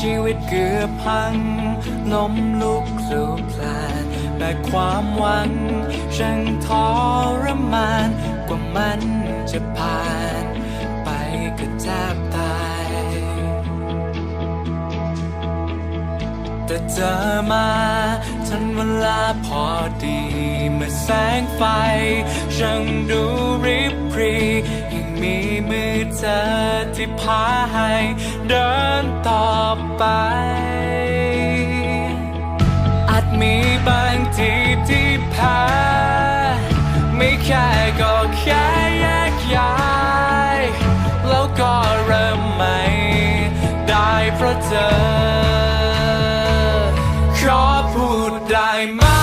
ชีวิตเกือบพังล้มลุกคลุกคลานแบกความหวังช่างทรมานกว่ามันจะผ่าน ไปก็แทบตาย แต่เจอมาทันเวลาพอดีเมื่อแสงไฟช่างดูริบรียังมีมือเธอที่พาให้เดินต่อ ไป อาจมีบางทีที่แพ้ไม่แค่ก็แค่แยกย้ายแล้วก็เริ่มใหม่ได้เพราะเธอ ขอพูดได้ไหม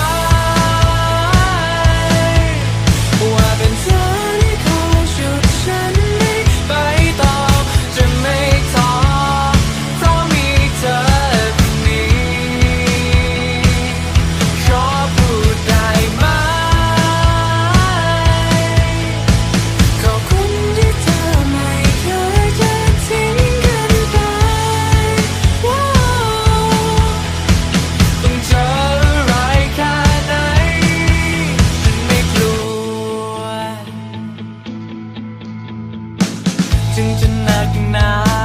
ถึงจะหนักหนา